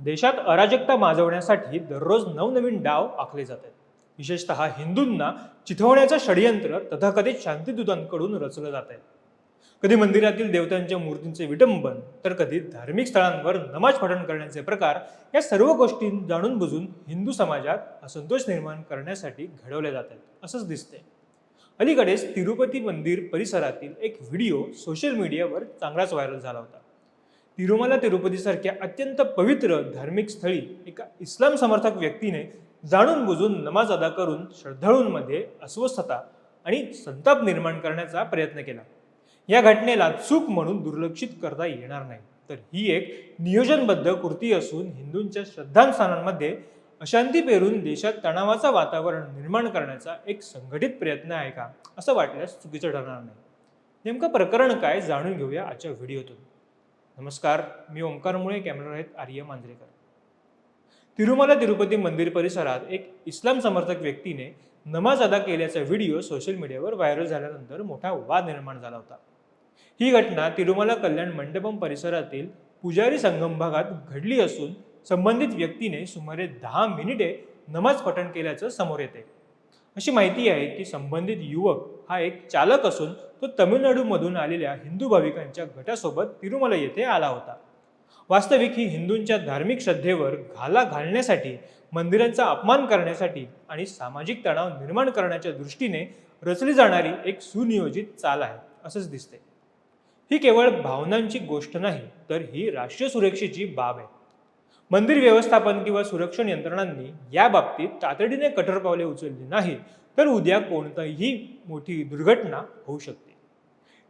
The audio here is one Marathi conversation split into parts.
देशात अराजकता माजवण्यासाठी दररोज नवनवीन डाव आखले जात आहेत विशेषतः हिंदूंना चिथवण्याचं षडयंत्र तथाकथित शांतीदूतांकडून रचलं जात आहे कधी मंदिरातील देवतांच्या मूर्तींचे विटंबन तर कधी धार्मिक स्थळांवर नमाज पठण करण्याचे प्रकार या सर्व गोष्टी जाणून बुजून हिंदू समाजात असंतोष निर्माण करण्यासाठी घडवल्या जात आहेत असंच दिसते अलीकडेच तिरुपती मंदिर परिसरातील एक व्हिडिओ सोशल मीडियावर चांगलाच व्हायरल झाला होता. तिरुमला तिरुपतीसारख्या अत्यंत पवित्र धार्मिक स्थळी एका इस्लाम समर्थक व्यक्तीने जाणून बुजून नमाज अदा करून श्रद्धाळूंमध्ये अस्वस्थता आणि संताप निर्माण करण्याचा प्रयत्न केला. या घटनेला चूक म्हणून दुर्लक्षित करता येणार नाही. तर ही एक नियोजनबद्ध कृती असून हिंदूंच्या श्रद्धास्थानांमध्ये अशांती पेरून देशात तणावाचं वातावरण निर्माण करण्याचा एक संघटित प्रयत्न आहे का? असं वाटल्यास चुकीचं ठरणार नाही. नेमकं प्रकरण काय जाणून घेऊया आजच्या व्हिडिओतून. नमस्कार मी ओंकार मुळे कॅमेरा आहेत आर्य मांजरेकर. तिरुमला तिरुपती मंदिर परिसरात एक इस्लाम समर्थक व्यक्तीने नमाज अदा केल्याचा व्हिडिओ सोशल मीडियावर व्हायरल झाल्यानंतर मोठा वाद निर्माण झाला होता. ही घटना तिरुमला कल्याण मंडपम परिसरातील पुजारी संगम भागात घडली असून संबंधित व्यक्तीने सुमारे दहा मिनिटे नमाज पठण केल्याचं समोर येते. अशी माहिती आहे की संबंधित युवक हा एक चालक असून तो तमिळनाडूमधून आलेल्या हिंदू भाविकांच्या गटासोबत तिरुमला येथे आला होता. वास्तविक ही हिंदूंच्या धार्मिक श्रद्धेवर घाला घालण्यासाठी मंदिरांचा अपमान करण्यासाठी आणि सामाजिक तणाव निर्माण करण्याच्या दृष्टीने रचली जाणारी एक सुनियोजित चाल आहे असंच दिसते. ही केवळ भावनांची गोष्ट नाही तर ही राष्ट्रीय सुरक्षेची बाब आहे. मंदिर व्यवस्थापन किंवा सुरक्षण यंत्रणांनी या बाबतीत तातडीने कठोर पावले उचलली नाही तर उद्या कोणतीही मोठी दुर्घटना होऊ शकते.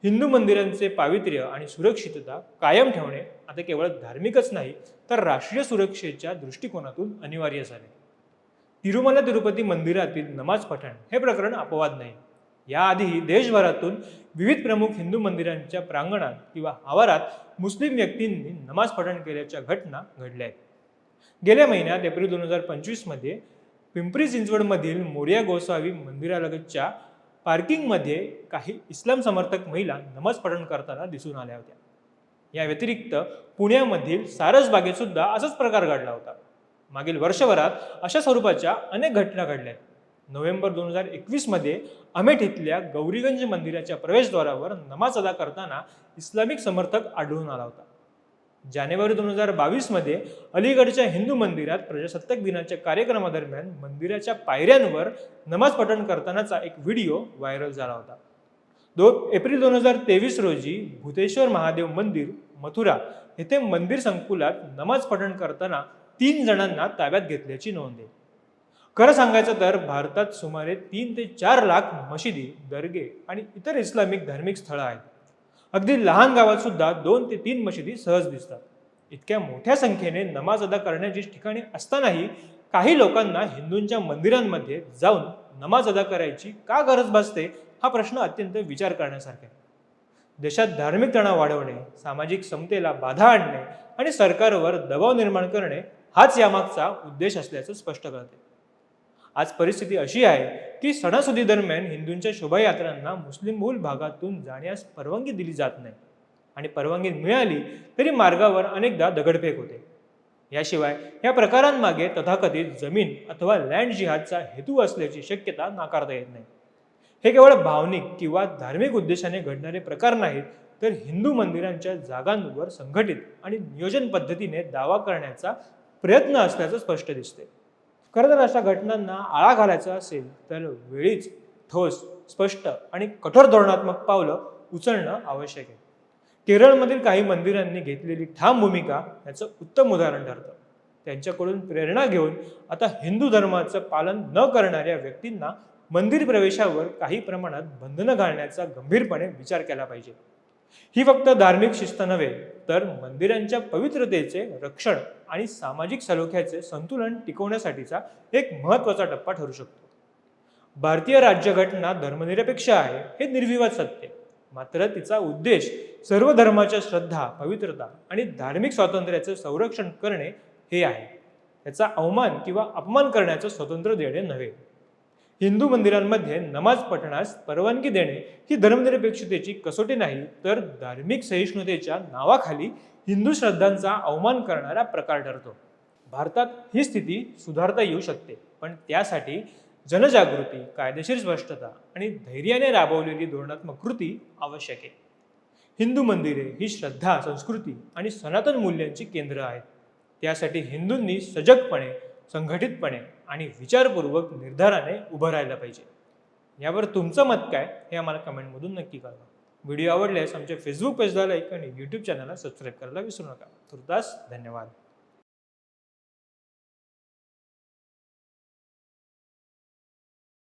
हिंदू मंदिरांचे पावित्र्य आणि सुरक्षितता कायम ठेवणे आता केवळ धार्मिकच नाही तर राष्ट्रीय सुरक्षेच्या दृष्टिकोनातून अनिवार्य झाले. तिरुमला तिरुपती मंदिरातील नमाज पठण हे प्रकरण अपवाद नाही. याआधी देशभरातून विविध प्रमुख हिंदू मंदिरांच्या प्रांगणात किंवा आवारात मुस्लिम व्यक्तींनी नमाज पठण केल्याच्या घटना घडल्या आहेत. गेल्या महिन्यात एप्रिल दोन हजार पंचवीसमध्ये पिंपरी चिंचवडमधील मोर्या गोसावी मंदिरालगतच्या पार्किंगमध्ये काही इस्लाम समर्थक महिला नमाज पठण करताना दिसून आल्या होत्या. या व्यतिरिक्त पुण्यामधील सारसबागेत सुद्धा असाच प्रकार घडला होता. मागील वर्षभरात अशा स्वरूपाच्या अनेक घटना घडल्या. आहेत नोव्हेंबर दोन हजार एकवीसमध्ये अमेठीतल्या गौरीगंज मंदिराच्या प्रवेशद्वारावर नमाज अदा करताना इस्लामिक समर्थक आढळून आला होता. जानेवारी दोन हजार बावीसमध्ये अलीगडच्या हिंदू मंदिरात प्रजासत्ताक दिनाच्या कार्यक्रमादरम्यान मंदिराच्या पायऱ्यांवर नमाज पठण करतानाचा एक व्हिडिओ व्हायरल झाला होता. दो एप्रिल दोन हजार तेवीस रोजी भूतेश्वर महादेव मंदिर मथुरा येथे मंदिर संकुलात नमाज पठण करताना तीन जणांना ताब्यात घेतल्याची नोंद आहे. खरं सांगायचं तर भारतात सुमारे तीन ते चार लाख मशिदी दर्गे आणि इतर इस्लामिक धार्मिक स्थळं आहेत. अगदी लहान गावात सुद्धा दोन ते तीन मशिदी सहज दिसतात. इतक्या मोठ्या संख्येने नमाज अदा करण्याची ठिकाणी असतानाही काही लोकांना हिंदूंच्या मंदिरांमध्ये जाऊन नमाज अदा करायची का गरज भासते हा प्रश्न अत्यंत विचार करण्यासारखा आहे. देशात धार्मिक तणाव वाढवणे सामाजिक समतेला बाधा आणणे आणि सरकारवर दबाव निर्माण करणे हाच यामागचा उद्देश असल्याचं स्पष्ट करते आज परिस्थिती अशी आहे की सणासुदी दरम्यान हिंदूंच्या शोभायात्रांना मुस्लिम बहुल भागातून जाण्यास परवानगी दिली जात नाही. आणि परवानगी मिळाली तरी मार्गावर अनेकदा दगडफेक होते. याशिवाय या प्रकारांमागे तथाकथित जमीन अथवा लँड जिहादचा हेतू असल्याची शक्यता नाकारता येत नाही. हे केवळ भावनिक किंवा धार्मिक उद्देशाने घडणारे प्रकार नाहीत तर हिंदू मंदिरांच्या जागांवर संघटित आणि नियोजन पद्धतीने दावा करण्याचा प्रयत्न असल्याचं स्पष्ट दिसते. खरं तर अशा घटनांना आळा घालायचा असेल तर वेळीच ठोस स्पष्ट आणि कठोर धोरणात्मक पावलं उचलणं आवश्यक आहे. केरळमधील काही मंदिरांनी घेतलेली ठाम भूमिका याचं उत्तम उदाहरण ठरतं. त्यांच्याकडून प्रेरणा घेऊन आता हिंदू धर्माचं पालन न करणाऱ्या व्यक्तींना मंदिर प्रवेशावर काही प्रमाणात बंधनं घालण्याचा गंभीरपणे विचार केला पाहिजे. ही फक्त धार्मिक शिस्त नव्हे तर मंदिरांच्या पवित्रतेचे रक्षण आणि सामाजिक सलोख्याचे संतुलन टिकवण्यासाठीचा एक महत्त्वाचा टप्पा ठरू शकतो. भारतीय राज्यघटना धर्मनिरपेक्ष आहे हे निर्विवाद सत्य. मात्र तिचा उद्देश सर्व धर्माच्या श्रद्धा पवित्रता आणि धार्मिक स्वातंत्र्याचे संरक्षण करणे हे आहे. त्याचा अवमान किंवा अपमान करण्याचं स्वातंत्र्य देणे नव्हे. हिंदू मंदिरांमध्ये नमाज पठणास परवानगी देणे ही धर्मनिरपेक्षतेची कसोटी नाही तर धार्मिक सहिष्णुतेच्या नावाखाली हिंदू श्रद्धांचा अवमान करणारा प्रकार ठरतो. भारतात ही स्थिती सुधारता येऊ शकते पण त्यासाठी जनजागृती कायदेशीर स्पष्टता आणि धैर्याने राबवलेली धोरणात्मक कृती आवश्यक आहे. हिंदू मंदिरे ही श्रद्धा संस्कृती आणि सनातन मूल्यांची केंद्र आहेत. त्यासाठी हिंदूंनी सजगपणे संघटितपणे आणि विचारपूर्वक निर्धाराने उभं राहायला पाहिजे. यावर तुमचं मत काय हे आम्हाला कमेंटमधून नक्की कळवा. व्हिडिओ आवडल्यास आमच्या फेसबुक पेजला लाईक आणि यूट्यूब चॅनलला सबस्क्राईब करायला विसरू नका. तुर्तास धन्यवाद.